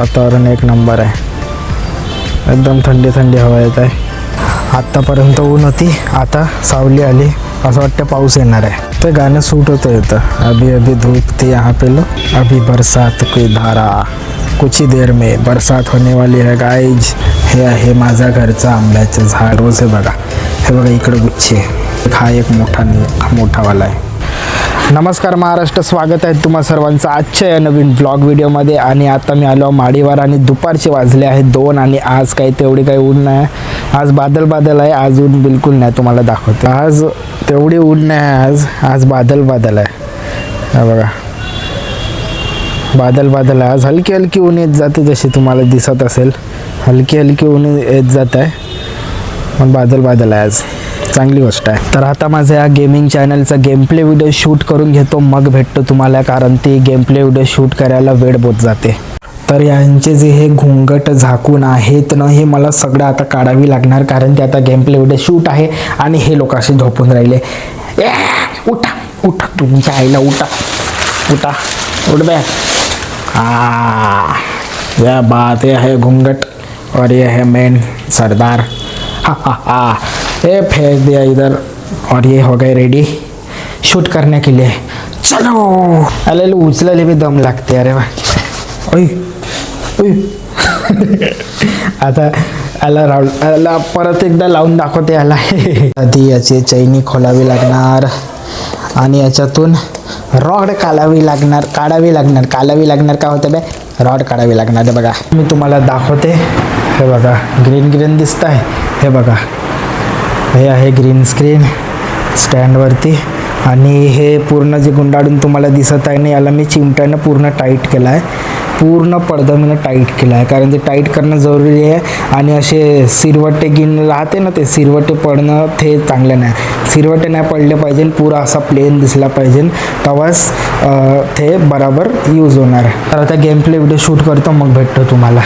वातावरण एक नंबर आहे. एकदम थंडी थंडी हवा येत आहे. आत्तापर्यंत ऊन होती आता सावली आली. असं वाटतं पाऊस येणार आहे. ते गाणं सूट होतं येतं अभी अभी धूप ते यहाँ पे लो. अभी बरसात की धारा. कुछ ही देर में बरसात होने वाली है गाईज हे आहे माझा घरचं आंब्याचं झाड. रोज हे बघा. हे बघा इकडं गुच्छे हा एक मोठा मोठावाला आहे. नमस्कार महाराष्ट्र. स्वागत आहे तुम्हा सर्वांचं आजच्या या नवीन ब्लॉग व्हिडिओमध्ये आणि आता मी आलो माडीवर आणि दुपारचे वाजले आहेत दोन आणि आज काही तेवढी काही ऊन नाही. आज बादल बादल आहे आज ऊन बिलकुल नाही तुम्हाला दाखवतो. आज तेवढी ऊन नाही आहे आज आज बादल बादल आहे. बघा. बादल बादल आहे. आज हलकी हलकी ऊन येत जाते जशी तुम्हाला दिसत असेल. हलकी हलकी ऊन येत जात आहे. पण बादल बादल आहे आज. चांगली गोष्ट आहे. तर आता माझं या गेमिंग चॅनलचा गेम प्ले व्हिडिओ शूट करून घेतो. मग भेटतो तुम्हाला कारण ती गेम प्ले व्हिडिओ शूट करायला वेळ बोत जाते. तर यांचे जे हे घुंगट झाकून आहेत ना हे मला सगळं आता काढावी लागणार कारण ते आता गेम प्ले व्हिडिओ शूट आहे आणि हे लोक असे झोपून राहिले. ए, उठा उठा तुमच्या आईला उठा. उठा उठ बॅ. आ, बात हे आहे घुंगट. और ये है मेन सरदार. हा हा हा. ये फेंक दिया इधर। और ये हो गए रेडी शूट करने के लिए। चलो। अरे लो उचलायला भी दम लागते अरे वा आता आला राहुल आला परत एकदा लावून दाखवते याला आधी याची चैनी खोलावी लागणार आणि याच्यातून रॉड काढावी लागणार काढावी लागणार काढावी लागणार का होतं बे? रॉड काढावी लागणार बघा. मी तुम्हाला दाखवते हे बघा ग्रीन ग्रीन दिसत आहे हे बघा. हे आहे ग्रीन स्क्रीन स्टँडवरती आणि हे पूर्ण जे गुंडाळून तुम्हाला दिसत आहे ना याला मी चिमट्यानं पूर्ण टाईट केलं आहे पूर्ण पडदा मी टाईट केला आहे कारण ते टाईट करणं जरुरी आहे. आणि असे सिरवटे गिन राहते ना ते सिरवटे पडणं ते चांगलं नाही. सिरवटे नाही पडले पाहिजे पुरा असा प्लेन दिसला पाहिजे. तेव्हाच ते बरोबर यूज होणार. तर आता गेम प्ले व्हिडिओ शूट करतो मग भेटतो तुम्हाला.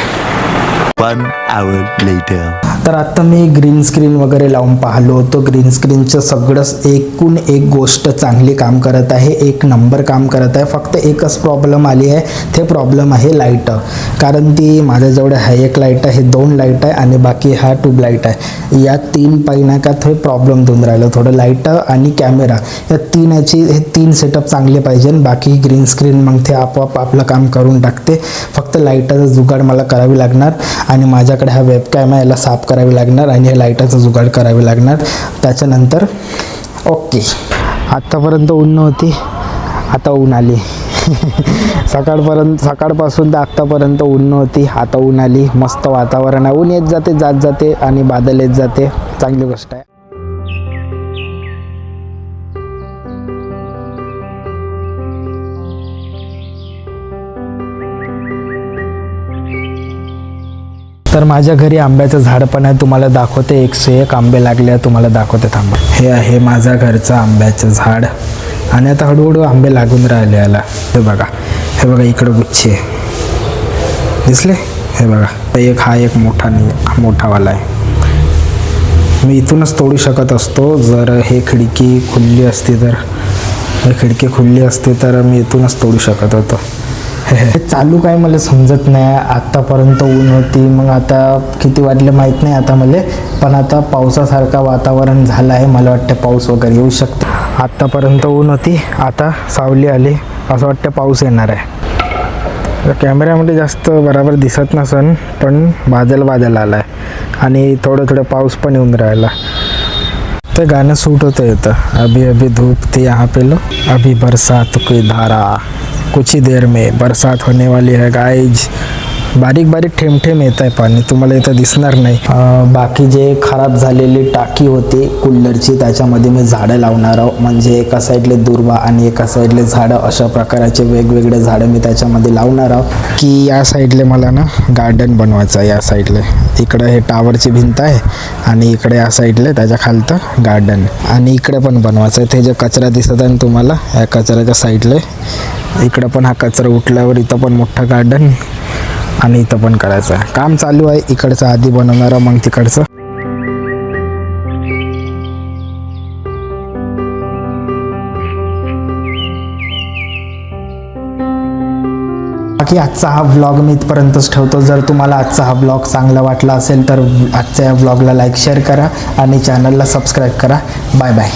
One hour later. तर आत्ता मी ग्रीन स्क्रीन वगैरे लावून पाहिलो. होतो ग्रीन स्क्रीनचं सगळंच एकूण एक गोष्ट चांगली काम करत आहे. एक नंबर काम करत आहे. फक्त एकच प्रॉब्लेम आली आहे. ते प्रॉब्लेम आहे लाइट कारण ती माझ्याजवळ आहे. एक लाइट आहे दोन लाइट आहे आणि बाकी हा ट्यूब लाइट आहे. या तीन पैनाकात हे प्रॉब्लेम देऊन राहिलं. थोडं लाइट आणि कॅमेरा या तीन याची हे तीन सेटअप चांगले पाहिजे बाकी ग्रीन स्क्रीन मग ते आपोआप आपलं काम करून टाकते. फक्त लाईटाचं जुगाड मला करावी लागणार. आणि माझ्याकडे हा वेबकॅम आहे. याला साफ करावी लागणार आणि हे लाईटाचा जुगाड करावी लागणार. त्याच्यानंतर ओके. आत्तापर्यंत ऊन नव्हती आता ऊन आली. सकाळपर्यंत सकाळपासून तर आत्तापर्यंत ऊन नव्हती आता ऊन आली. मस्त वातावरण आहे. ऊन येत जाते जात जाते आणि बादल येत जाते. चांगली गोष्ट आहे. तर माझ्या घरी आंब्याचं झाड पण आहे. तुम्हाला दाखवते. एकशे एक आंबे लागले आहे तुम्हाला दाखवते. थांबा. हे आहे माझा घरचं आंब्याचं झाड. आणि आता हळूहळू आंबे लागून राहिले याला. हे बघा. हे बघा इकडं गुच्छे आहे. दिसले? हे बघा. एक हा एक मोठा नाही मोठावाला आहे. मी इथूनच तोडू शकत असतो. जर हे खिडकी खुल्ली असती तर हे खिडकी खुल्ली असती तर मी इथूनच तोडू शकत होतो. चालू काय मला समजत नाही. आत्तापर्यंत ऊन होती मग आता किती वाजले माहीत नाही आता मला. पण आता पावसासारखा वातावरण झालं आहे मला वाटतं पाऊस वगैरे येऊ शकतो. आत्तापर्यंत ऊन होती आता सावली आली असं वाटतं पाऊस येणार आहे. कॅमेऱ्यामध्ये जास्त बराबर दिसत नसन पण बादल बादल आला आहे आणि थोडं थोडं पाऊस पण येऊन राहिला. ते गाणं सूट होतं येतं अभी अभी धूप थी यहाँ पे लो। अभी बरसात की धारा कुछ ही देर में बरसात होने वाली है गाइज बारीक बारीक ठेम ठेम येत आहे पाणी. तुम्हाला इथं दिसणार नाही. बाकी जे खराब झालेली टाकी होती कूलरची त्याच्यामध्ये मी झाडं लावणार आहो. म्हणजे एका साईडले दुर्वा आणि एका साईडले झाडं अशा प्रकाराचे वेगवेगळे झाडं मी त्याच्यामध्ये लावणार आहो. की या साईडले मला ना गार्डन बनवायचं आहे या साईडले. इकडं हे टावरची भिंत आहे आणि इकडे या साईडले त्याच्या खालतं गार्डन. आणि इकडे पण बनवायचं आहे. ते जे कचरा दिसत आहे ना तुम्हाला या कचऱ्याच्या साईडले. इकडं पण हा कचरा उठल्यावर इथं पण मोठं गार्डन. आणि इथं पण करायचं आहे. काम चालू आहे इकडचं आधी बनवणार मग तिकडचं. बाकी आजचा हा व्लॉग मी इथपर्यंतच ठेवतो. जर तुम्हाला आजचा हा व्लॉग चांगला वाटला असेल तर आजच्या या व्लॉगला लाईक शेअर करा आणि चॅनलला सबस्क्राईब करा. Bye bye